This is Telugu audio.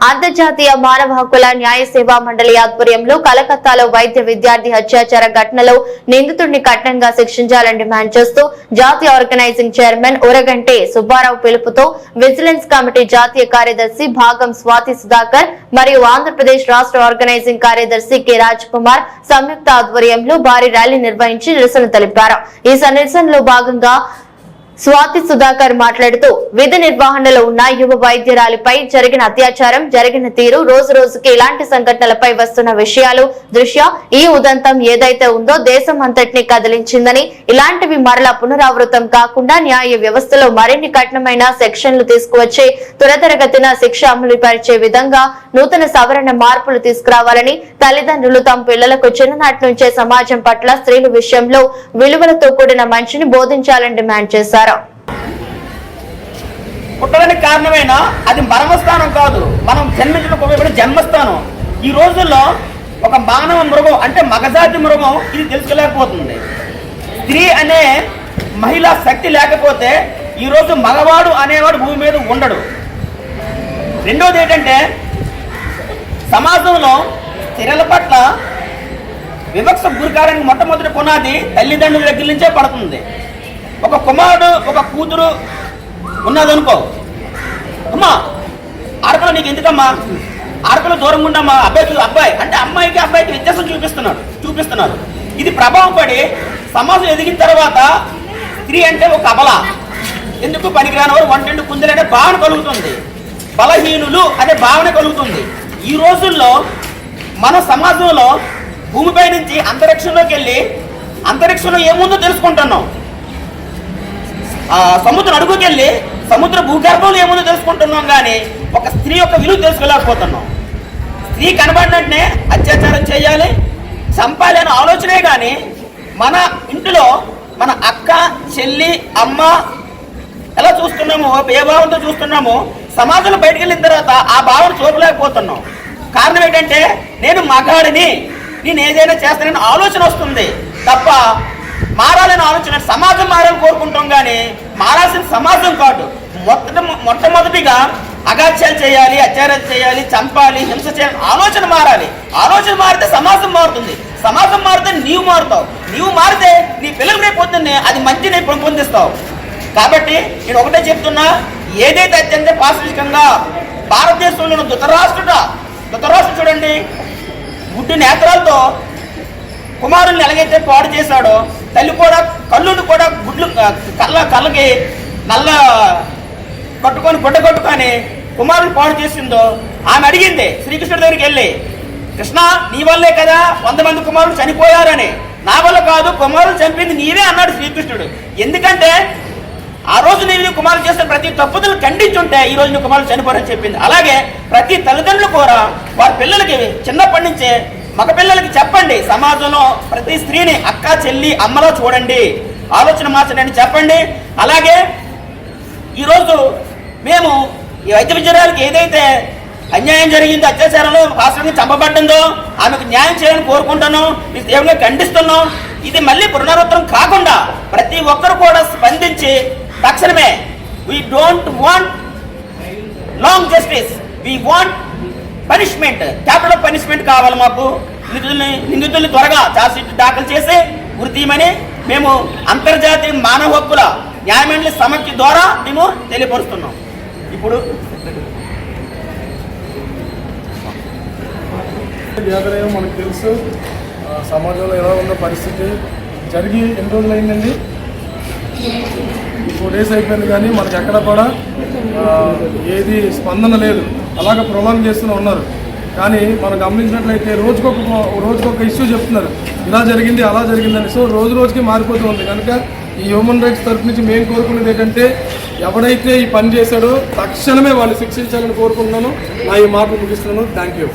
అంతర్జాతీయ మానవ హక్కుల న్యాయ సేవా మండలి ఆధ్వర్యంలో కలకత్తాలో వైద్య విద్యార్థి అత్యాచార ఘటనలో నిందితుడిని కఠినంగా శిక్షించాలని డిమాండ్ చేస్తూ జాతీయ ఆర్గనైజింగ్ చైర్మన్ ఉరగంటే సుబ్బారావు పిలుపుతో విజిలెన్స్ కమిటీ జాతీయ కార్యదర్శి భాగం స్వాతి సుధాకర్ మరియు ఆంధ్రప్రదేశ్ రాష్ట్ర ఆర్గనైజింగ్ కార్యదర్శి కె రాజ్ కుమార్ సంయుక్త ఆధ్వర్యంలో భారీ ర్యాలీ నిర్వహించి నిరసన తెలిపారు. ఈ నిరసనలో భాగంగా స్వాతి సుధాకర్ మాట్లాడుతూ విధి నిర్వహణలో ఉన్న యువ వైద్యురాలిపై జరిగిన అత్యాచారం జరిగిన తీరు రోజు రోజుకి ఇలాంటి సంఘటనలపై వస్తున్న విషయాలు దృష్ట్యా ఈ ఉదంతం ఏదైతే ఉందో దేశం అంతటినీ కదిలించిందని ఇలాంటివి మరలా పునరావృతం కాకుండా న్యాయ వ్యవస్థలో మరిన్ని కఠినమైన సెక్షన్లు తీసుకువచ్చి త్వరతరగతిన శిక్ష అమలు పరిచే విధంగా నూతన సవరణ మార్పులు తీసుకురావాలని తల్లిదండ్రులు తమ పిల్లలకు చిన్ననాటి నుంచే సమాజం పట్ల స్త్రీల విషయంలో విలువలతో కూడిన మంచిని బోధించాలని డిమాండ్ చేశారు. పుట్టడానికి కారణమైన? అది మరణస్థానం కాదు. మనం జన్మించడం ఉపయోగపడే జన్మస్థానం. ఈ రోజుల్లో ఒక మానవ మృగం అంటే మగజాతి మృగం ఇది తెలుసుకోలేకపోతుంది. స్త్రీ అనే మహిళా శక్తి లేకపోతే ఈరోజు మగవాడు అనేవాడు భూమి మీద ఉండడు. రెండోది ఏంటంటే సమాజంలో స్త్రీల పట్ల వివక్ష గురికారానికి మొట్టమొదటి పునాది తల్లిదండ్రుల దగ్గర నుంచే పడుతుంది. ఒక కుమారుడు ఒక కూతురు ఉన్నదనుకో. అమ్మా ఆడపిల్ల నీకు ఎందుకమ్మా? ఆడపిల్ల దూరంగా ఉండమ్మా అబ్బాయి అబ్బాయి అంటే అమ్మాయికి అబ్బాయికి వ్యత్యాసం చూపిస్తున్నాడు చూపిస్తున్నారు. ఇది ప్రభావం పడి సమాజం ఎదిగిన తర్వాత స్త్రీ అంటే ఒక అబల. ఎందుకు పనికిరాని వారు వంటింటి కుందరు భావన కలుగుతుంది. బలహీనులు అనే భావన కలుగుతుంది. ఈ రోజుల్లో మన సమాజంలో భూమిపై నుంచి అంతరిక్షంలోకి వెళ్ళి అంతరిక్షంలో ఏముందో తెలుసుకుంటున్నాం. సముద్రం అడుగుకెళ్ళి సముద్ర భూగర్భంలో ఏముందో తెలుసుకుంటున్నాం కానీ ఒక స్త్రీ యొక్క విలువ తెలుసుకోలేకపోతున్నాం. స్త్రీ కనబడినట్టునే అత్యాచారం చేయాలి చంపాలి అనే ఆలోచనే కానీ మన ఇంటిలో మన అక్క చెల్లి అమ్మ ఎలా చూస్తున్నామో ఏ భావంతో చూస్తున్నామో సమాజంలో బయటకు వెళ్ళిన తర్వాత ఆ భావన చూపలేకపోతున్నాం. కారణం ఏంటంటే నేను మగాడిని నేను ఏదైనా చేస్తానని ఆలోచన వస్తుంది తప్ప మారాలని ఆలోచన సమాజం మారాలని కోరుకుంటాం కానీ మారాల్సిన సమాజం కాదు. మొట్ట మొట్టమొదటిగా అగాత్యాలు చేయాలి అత్యాచారాలు చేయాలి చంపాలి హింస చేయాలి ఆలోచన మారాలి. ఆలోచన మారితే సమాజం మారుతుంది. సమాజం మారితే నీవు మారుతావు. నీవు మారితే నీ పిల్లలు రేపు పొద్దున్నే అది మంచిని పొందిస్తావు కాబట్టి నేను ఒకటే చెప్తున్నా ఏదైతే అత్యంత పాశ్వికంగా భారతదేశంలో ధృతరాష్ట్రుడ ధృతరాష్ట్రుడు చూడండి గుడ్డి నేత్రాలతో కుమారుల్ని ఎలాగైతే పాడు చేశాడో తల్లి కూడా కళ్ళుని కూడా గుడ్లు కళ్ళ కళ్ళకి నల్ల కట్టుకొని గుడ్డ కట్టుకొని కుమారుని పాడు చేసిందో ఆమె అడిగింది శ్రీకృష్ణుడి దగ్గరికి వెళ్ళి కృష్ణ నీ వల్లే కదా వంద మంది కుమారులు చనిపోయారని. నా వల్ల కాదు కుమారులు చంపింది నీవే అన్నాడు శ్రీకృష్ణుడు. ఎందుకంటే ఆ రోజు నేను కుమారులు చేసిన ప్రతి తప్పుదలు ఖండించుంటే ఈ రోజు నీ కుమారులు చనిపోరని చెప్పింది. అలాగే ప్రతి తల్లిదండ్రులు కూడా వారి పిల్లలకి చిన్నప్పటి నుంచే మగ పిల్లలకి చెప్పండి. సమాజంలో ప్రతి స్త్రీని అక్క చెల్లి అమ్మలో చూడండి. ఆలోచన మార్చండి చెప్పండి. అలాగే ఈరోజు మేము ఈ వైద్య విద్యాలయాలకు ఏదైతే అన్యాయం జరిగిందో అత్యాచారంలో రాష్ట్రానికి చంపబడ్డిందో ఆమెకు న్యాయం చేయాలని కోరుకుంటున్నాం ఈ దేవుని ఖండిస్తున్నాం. ఇది మళ్ళీ పునరుద్ధరం కాకుండా ప్రతి ఒక్కరు కూడా స్పందించి తక్షణమే we don't want long justice we want punishment capital punishment కావాలి మాకు. నిందితుల్ని నిందితుల్ని త్వరగా చార్జ్షీట్ దాఖలు చేసి వృత్తిమని మేము అంతర్జాతీయ మానవ హక్కుల న్యాయమండలి సమాఖ్య ద్వారా మేము తెలియపరుస్తున్నాం. ఇప్పుడు గ్యాదర్ మనకు తెలుసు. సమాజంలో ఎలా ఉన్న పరిస్థితి జరిగి ఎన్ని రోజులు అయిందండి టూ డేస్ అయిపోయింది కానీ మనకి ఎక్కడ కూడా ఏది స్పందన లేదు. అలాగ ప్రొలాంగ్ చేస్తూనే ఉన్నారు. కానీ మనం గమనించినట్లయితే రోజుకొక రోజుకొక ఇష్యూ చెప్తున్నారు. ఇలా జరిగింది అలా జరిగిందని. సో రోజు రోజుకి మారిపోతూ ఉంది. కనుక ఈ హ్యూమన్ రైట్స్ తరఫు నుంచి మేము కోరుకునేది ఏంటంటే ఎవడైతే ఈ పని చేశాడో తక్షణమే వాళ్ళు శిక్షించాలని కోరుకుంటున్నాను. నా ఈ మాట ముగిస్తున్నాను. Thank you.